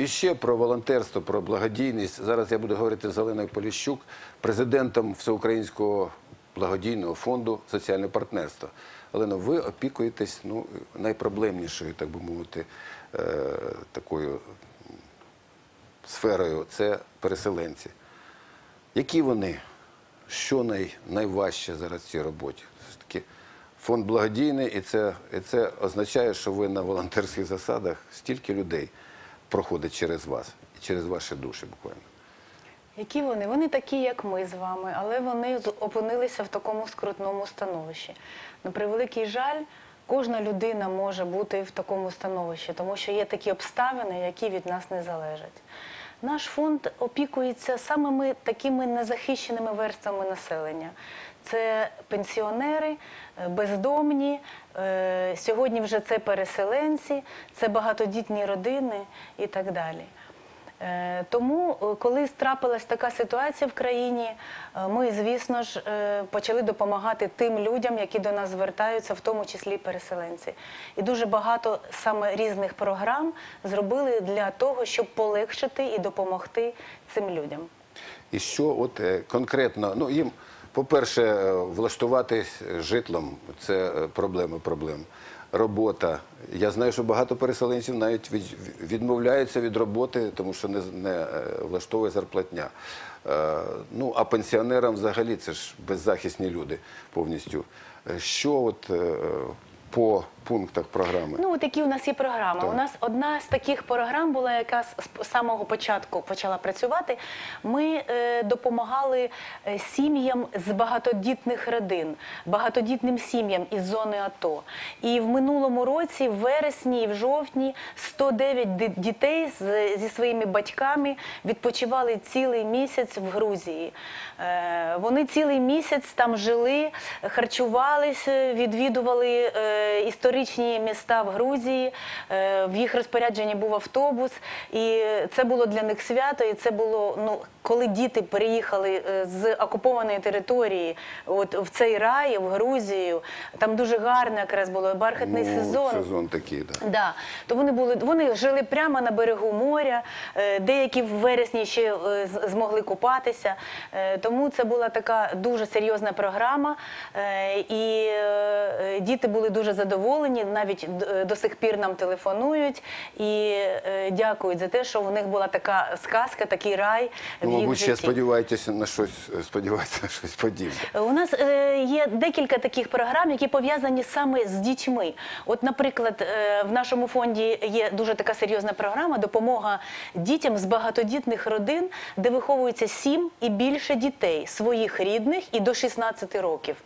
І ще про волонтерство, про благодійність. Зараз я буду говорити з Оленою Поліщук, президентом Всеукраїнського благодійного фонду соціальне партнерство. Олено, ви опікуєтесь ну, найпроблемнішою, так би мовити, е, такою сферою це переселенці. Які вони? Що най, найважче зараз в цій роботі? Фонд благодійний, і це, і це означає, що ви на волонтерських засадах стільки людей проходить через вас, через ваші душі буквально. Які вони? Вони такі, як ми з вами, але вони опинилися в такому скрутному становищі. На превеликий жаль, кожна людина може бути в такому становищі, тому що є такі обставини, які від нас не залежать. Наш фонд опікується самими такими незахищеними верствами населення. Це пенсіонери, е, бездомні, е, сьогодні вже це переселенці, це багатодітні родини і так далі. Е, Тому, коли трапилась така ситуація в країні, ми, звісно ж, почали допомагати тим людям, які до нас звертаються, в тому числі переселенці. І дуже багато саме різних програм зробили для того, щоб полегшити і допомогти цим людям. І що от конкретно, ну їм, по-перше, е, влаштуватись житлом це проблема проблем. Робота. Я знаю, що багато переселенців навіть відмовляються від роботи, тому що не, не е, влаштовує зарплатня. Е, Ну, а пенсіонерам взагалі це ж беззахисні люди повністю. Е, Що от е, по пунктах програми? Ну, от які у нас є програми. Так. У нас одна з таких програм була, яка з самого початку почала працювати. Ми е, допомагали е, сім'ям з багатодітних родин, багатодітним сім'ям із зони АТО. І в минулому році, в вересні і в жовтні, 109 дітей з, зі своїми батьками відпочивали цілий місяць в Грузії. Е, Вони цілий місяць там жили, харчувалися, відвідували е, історичні міста в Грузії. Е, В їх розпорядженні був автобус, і це було для них свято. І це було ну, коли діти переїхали е, з окупованої території, от в цей рай, в Грузію. Там дуже гарно якраз було бархатний Ну, сезон. Сезон такий, так. Да. Да, то вони були вони жили прямо на берегу моря. е, Деякі в вересні ще е, змогли купатися. Тому це була така дуже серйозна програма. І діти були дуже задоволені, навіть до сих пір нам телефонують і дякують за те, що в них була така сказка, такий рай мабуть, ще сподіваєтеся на щось, сподіваєтеся на щось подібне. У нас е, є декілька таких програм, які пов'язані саме з дітьми. От, наприклад, е, в нашому фонді є дуже така серйозна програма допомога дітям з багатодітних родин, де виховується сім і більше дітей своїх рідних і до 16 років.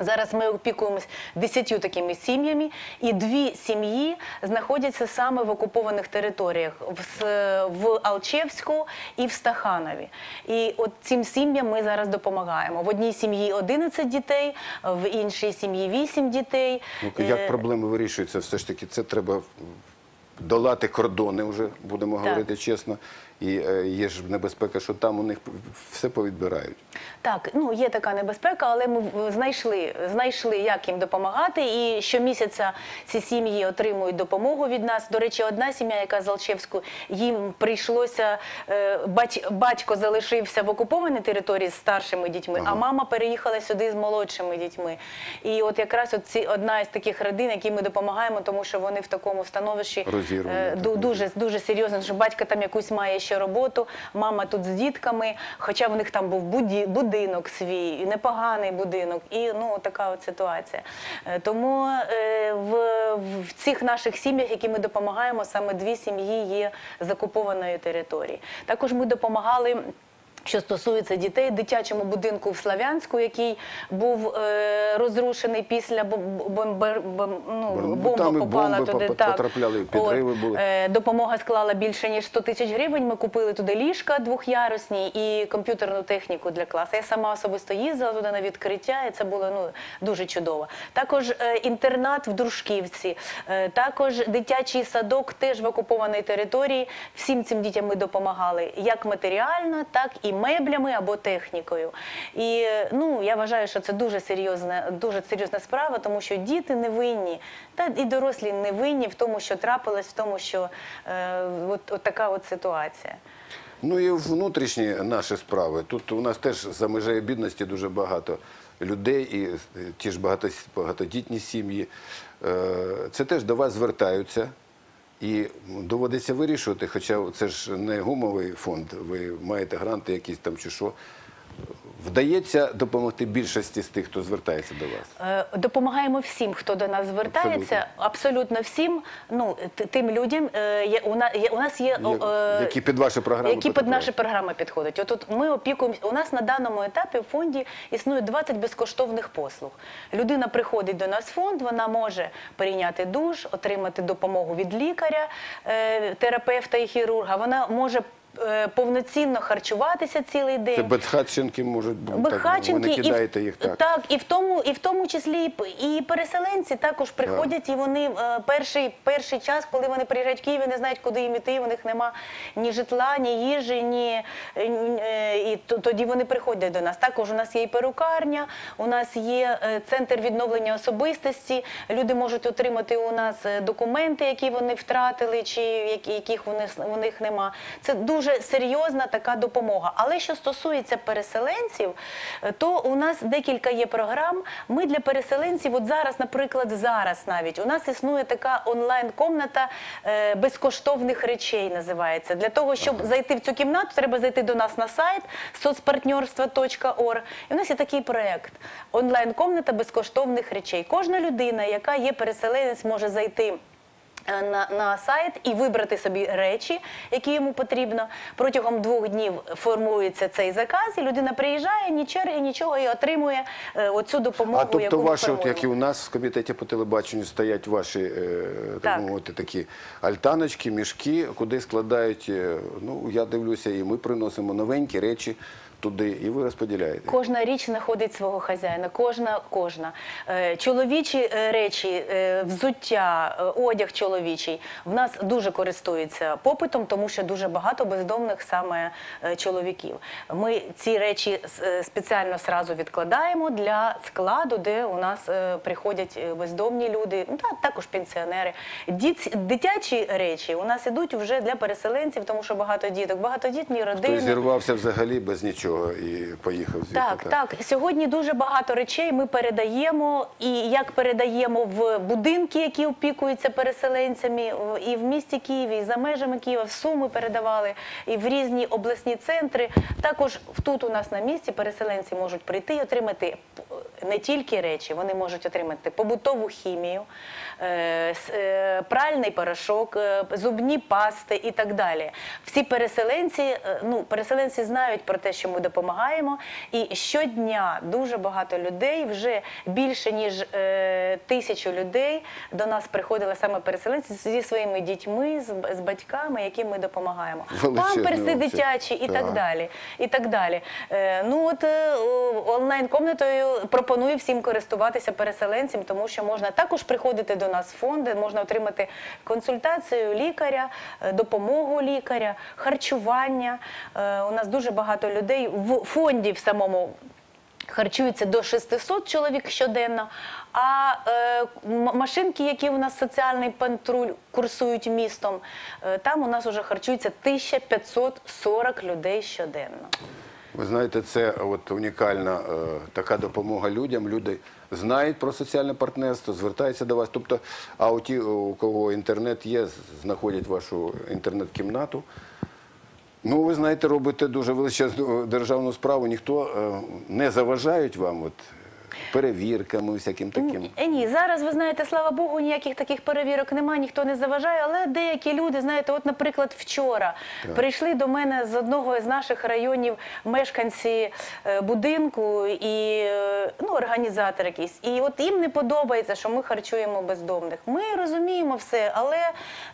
Зараз ми опікуємось десятью такими сім'ями, і дві сім'ї знаходяться саме в окупованих територіях в, Алчевську і в Стаханові. І от цим сім'ям ми зараз допомагаємо. В одній сім'ї 11 дітей, в іншій сім'ї 8 дітей. Ну, Е, як проблеми вирішуються? Все ж таки, це треба долати кордони вже, будемо Так. говорити чесно. І е, є ж небезпека, що там у них все повідбирають. Так, ну є така небезпека, але ми знайшли, знайшли, як їм допомагати. І щомісяця ці сім'ї отримують допомогу від нас. До речі, одна сім'я, яка з Алчевську, їм прийшлося е, батько залишився в окупованій території з старшими дітьми, а мама переїхала сюди з молодшими дітьми. І от якраз от ці одна із таких родин, які ми допомагаємо, тому що вони в такому становищі е, ду- дуже дуже серйозно, що батько там якусь має ще роботу, мама тут з дітками, хоча в них там був буді- будинок свій, і непоганий будинок, і ну така от ситуація. Е, Тому е, в, в цих наших сім'ях, які ми допомагаємо, саме дві сім'ї є з окупованої території. Також ми допомагали. Що стосується дітей, дитячому будинку в Славянську, який був е, розрушений після бом- бомбер, бом- ну, бомба попала бомби туди. так. потрапляли, підриви От, були. е, Допомога склала більше ніж 100 тисяч гривень. Ми купили туди ліжка двохярусні і комп'ютерну техніку для класу. Я сама особисто їздила туди на відкриття, і це було ну дуже чудово. Також е, інтернат в Дружківці, е, також дитячий садок теж в окупованій території. Всім цим дітям ми допомагали як матеріально, так і меблями або технікою. І ну я вважаю, що це дуже серйозна, дуже серйозна справа, тому що діти не винні, та і дорослі не винні в тому, що трапилось, в тому, що е, от, от така от ситуація. Ну і внутрішні наші справи. Тут у нас теж за межею бідності дуже багато людей, і е, ті ж багато, багатодітні сім'ї. Е, Це теж до вас звертаються. І доводиться вирішувати, хоча це ж не гумовий фонд, ви маєте гранти якісь там чи що. Вдається допомогти більшості з тих, хто звертається до вас. Е, Допомагаємо всім, хто до нас звертається, абсолютно, всім. Ну тим людям е, є у нас є у нас є е, які під ваші програми які під наші програми підходять. Отут ми опікуємося. У нас на даному етапі в фонді існує 20 безкоштовних послуг. Людина приходить до нас в фонд, вона може прийняти душ, отримати допомогу від лікаря, е, терапевта і хірурга. Вона може е, повноцінно харчуватися цілий день. Це безхатченки можуть бути. так, ви не і, кидаєте в- їх так. так, і в тому, і в тому числі і п- і переселенці також приходять, і вони е, перший, перший час, коли вони приїжджають в Київ, вони знають, куди їм іти, у них нема ні житла, ні їжі, ні е, ні, е, і т- тоді вони приходять до нас. Також у нас є і перукарня, у нас є е, центр відновлення особистості. Люди можуть отримати у нас е, документи, які вони втратили, чи які- яких у них, у них нема. Це дуже серйозна така допомога. Але що стосується переселенців, е, то у нас декілька є програм. Ми для переселенців, от зараз, наприклад, зараз навіть у нас існує така онлайн-комната е, безкоштовних речей, називається. Для того, щоб зайти в цю кімнату, треба зайти до нас на сайт соцпартнерство.орг. І у нас є такий проект онлайн-комната безкоштовних речей. Кожна людина, яка є переселенець, може зайти. Е, На, на сайт і вибрати собі речі, які йому потрібно. Протягом двох днів формується цей заказ, і людина приїжджає, ні черги, нічого і отримує е, оцю допомогу. А тобто яку ваші, от, як і у нас в комітеті по телебаченню, стоять ваші е, так Так. мовити, такі альтаночки, мішки, куди складають. е, Ну я дивлюся, і ми приносимо новенькі речі туди, і ви розподіляєте. Кожна річ знаходить свого хазяїна, кожна, кожна. Е, Чоловічі е, речі, е, взуття, одяг чоловічий в нас дуже користується попитом, тому що дуже багато бездомних саме чоловіків. Ми ці речі спеціально сразу відкладаємо для складу, де у нас приходять бездомні люди, ну, та також пенсіонери. Дитячі речі у нас ідуть вже для переселенців, тому що багато діток, багатодітні родини. Хтось зірвався взагалі без нічого і поїхав звідти. Так, так. Сьогодні дуже багато речей ми передаємо, і як передаємо в будинки, які опікуються переселенцями, і в місті Києві, і за межами Києва, в Суми передавали, і в різні обласні центри. Також тут у нас на місці переселенці можуть прийти і отримати не тільки речі, вони можуть отримати побутову хімію, е, е, пральний порошок, е, зубні пасти і так далі. Всі переселенці, ну переселенці знають про те, що ми допомагаємо. І щодня дуже багато людей, вже більше ніж е, тисячу людей до нас приходили саме переселенці зі своїми дітьми, з, з батьками, яким ми допомагаємо. Величезний Памперси обсяг. дитячі і так Так. далі. І так далі. Е, ну от е, о, онлайн-комнатою пропоную всім користуватися переселенцям, тому що можна також приходити до нас в фонди, можна отримати консультацію лікаря, е, допомогу лікаря, харчування. Е, у нас дуже багато людей в фонді в самому. Харчується до 600 чоловік щоденно. А е, машинки, які у нас соціальний патруль курсують містом, е, там у нас вже харчується 1540 людей щоденно. Ви знаєте, це от унікальна е, така допомога людям. Люди знають про соціальне партнерство, звертаються до вас. Тобто, а у ті, у кого інтернет є, знаходять вашу інтернет-кімнату. Ну, ви знаєте, робите дуже величезну е, державну справу. Ніхто е, не заважають вам от, перевірками, всяким таким. Е, Ні, зараз ви знаєте, слава Богу, ніяких таких перевірок немає, ніхто не заважає. Але деякі люди, знаєте, от, наприклад, вчора прийшли до мене з одного з наших районів мешканці е, будинку і е, ну, організатор якийсь. І от їм не подобається, що ми харчуємо бездомних. Ми розуміємо все, але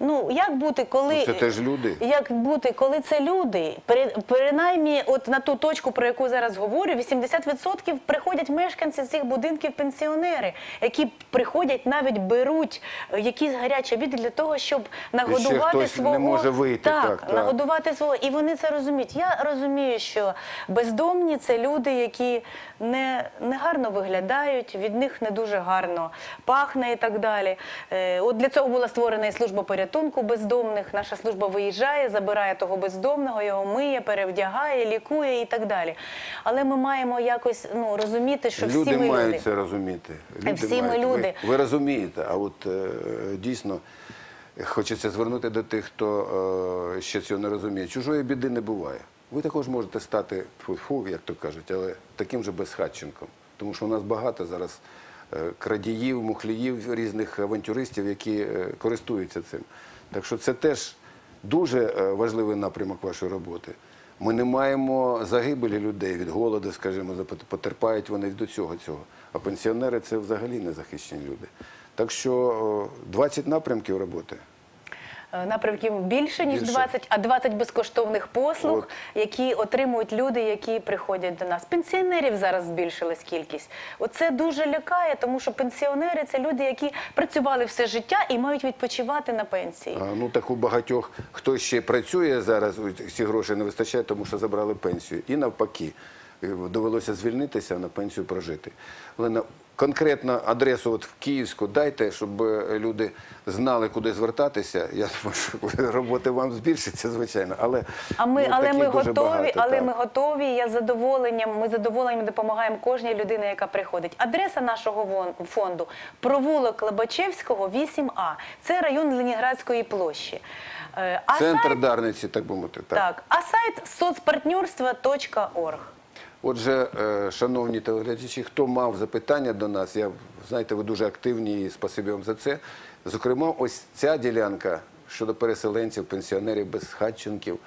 ну як бути, коли Ну, це теж люди. як бути, коли це люди, При- принаймні, от на ту точку, про яку зараз говорю, 80% приходять мешканці з цих будинків пенсіонери, які приходять, навіть беруть е, якісь гарячі обіди для того, щоб нагодувати хтось не свого може вийти, Так, так, так. нагодувати свого. І вони це розуміють. Я розумію, що бездомні це люди, які не, не гарно виглядають, від них не дуже гарно пахне і так далі. Е, От для цього була створена і служба порятунку бездомних. Наша служба виїжджає, забирає того бездомного, його миє, перевдягає, лікує і так далі. Але ми маємо якось ну, розуміти, що люди ми мають люди. це розуміти. Люди Всі ми люди. Ви, ви розумієте, а от е, дійсно хочеться звернути до тих, хто е, ще цього не розуміє. Чужої біди не буває. Ви також можете стати фу, як то кажуть, але таким же безхатченком. Тому що у нас багато зараз е, крадіїв, мухліїв, різних авантюристів, які е, користуються цим. Так що це теж дуже е, важливий напрямок вашої роботи. Ми не маємо загибелі людей від голоду, скажімо, потерпають вони до цього цього. А пенсіонери це взагалі незахищені люди. Так що о, 20 напрямків роботи. Е, Напрямків більше ніж Більше. 20, а 20 безкоштовних послуг, От. які отримують люди, які приходять до нас. Пенсіонерів зараз збільшилась кількість. Оце дуже лякає, тому що пенсіонери це люди, які працювали все життя і мають відпочивати на пенсії. А, ну так у багатьох, хто ще працює зараз, ці гроші не вистачає, тому що забрали пенсію. І навпаки, довелося звільнитися, на пенсію прожити. Олена, конкретно адресу от в Київську дайте, щоб е, люди знали, куди звертатися. Я думаю, що роботи вам збільшиться, звичайно. Але, А ми, ну, але ми готові, багато, але так. ми готові. Я задоволенням. Ми задоволенням допомагаємо кожній людині, яка приходить. Адреса нашого фонду провулок Лобачевського, 8А. Це район Ленінградської площі. Е, А Центр сайт, Дарниці, так би мовити. Так. так, а сайт соцпартнерства.орг. Отже, е, шановні телеглядачі, хто мав запитання до нас, я знаєте, ви дуже активні і спасибі вам за це. Зокрема, ось ця ділянка щодо переселенців, пенсіонерів, безхатченків.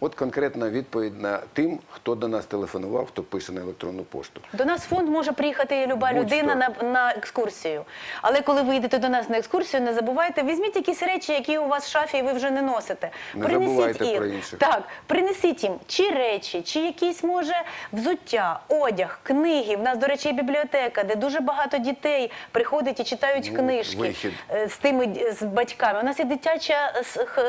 От конкретна відповідь на тим, хто до нас телефонував, хто пише на електронну пошту. До нас фонд може приїхати люба людина на, на екскурсію. Але коли ви йдете до нас на екскурсію, не забувайте, візьміть якісь речі, які у вас в шафі і ви вже не носите. Не забувайте про інших. Так, принесіть їм чи речі, чи якісь, може, взуття, одяг, книги. В нас, до речі, є бібліотека, де дуже багато дітей приходять і читають Ну, книжки вихід. е, з тими з батьками. У нас є дитяча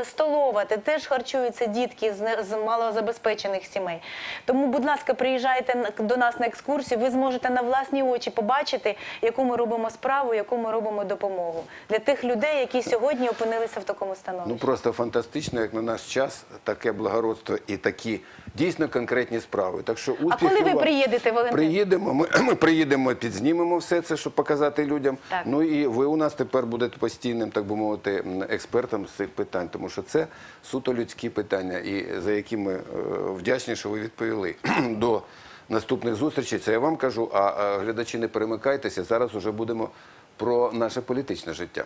столова, де теж харчуються дітки з, з малозабезпечених сімей. Тому, будь ласка, приїжджайте до нас на екскурсію. Ви зможете на власні очі побачити, яку ми робимо справу, яку ми робимо допомогу для тих людей, які сьогодні опинилися в такому становищі. Ну просто фантастично, як на наш час, таке благородство і такі дійсно конкретні справи. Так що успіхів коли ви вам. приїдете, Валентин? Приїдемо, ми, ми приїдемо, підзнімемо все це, щоб показати людям. Так. Ну і ви у нас тепер будете постійним, так би мовити, експертом з цих питань, тому що це суто людські питання, і за які ми е, вдячні, що ви відповіли. До наступних зустрічей. Це я вам кажу. А, глядачі не перемикайтеся. Зараз уже будемо про наше політичне життя.